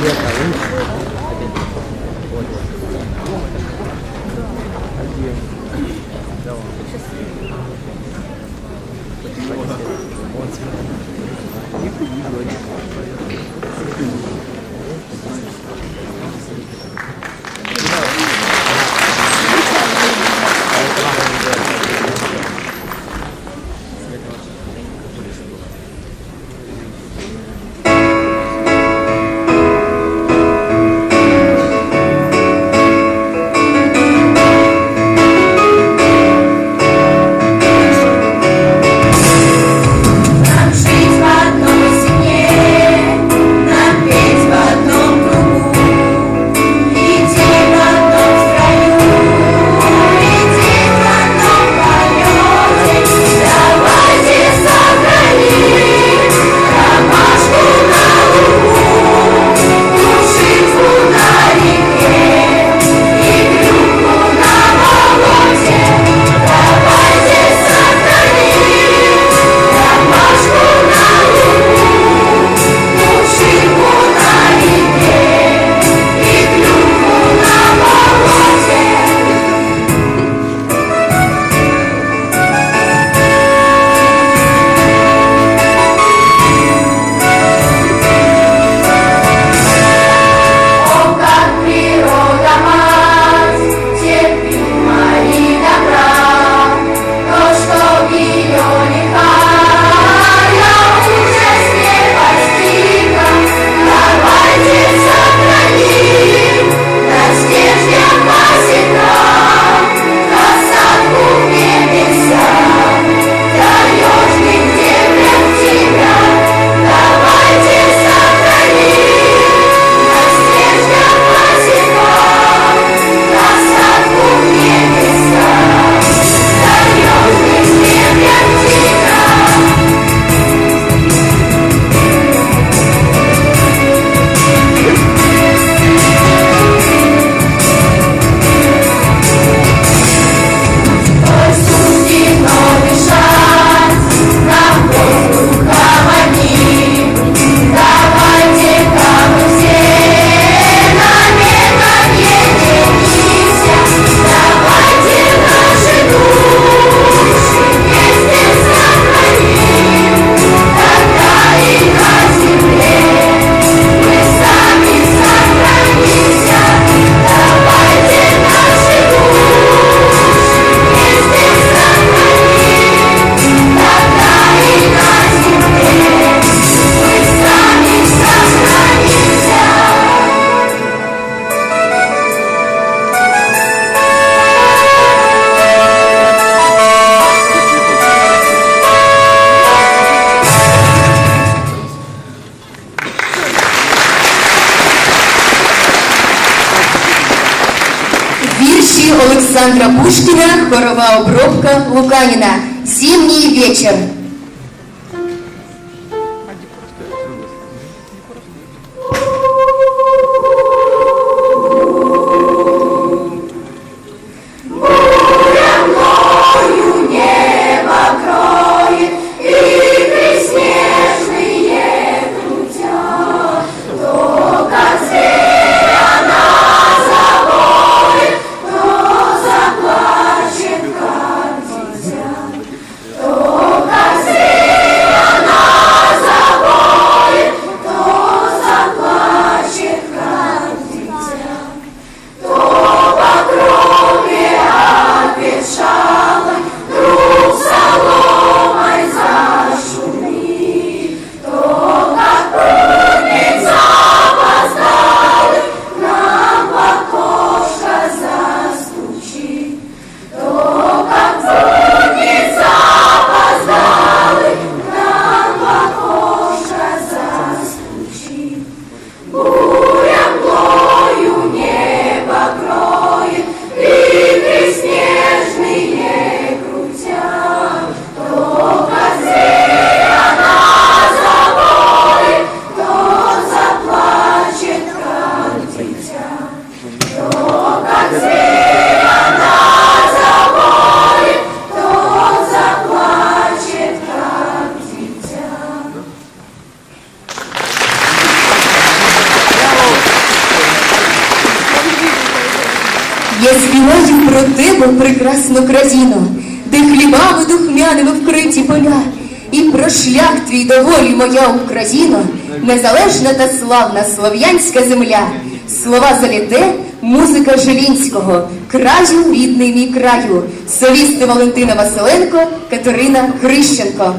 Нам Вірші Олександра Пушкіна, хорова обробка Луканіна. Зимний вечір. Співаю про тебе, прекрасну країну, де хлібами духмяними вкриті поля, і про шлях твій доволі моя Україна, незалежна та славна слов'янська земля. Слова заліте, музика Жилінського, краю рідний мій краю, солісти Валентина Василенко, Катерина Хрищенко.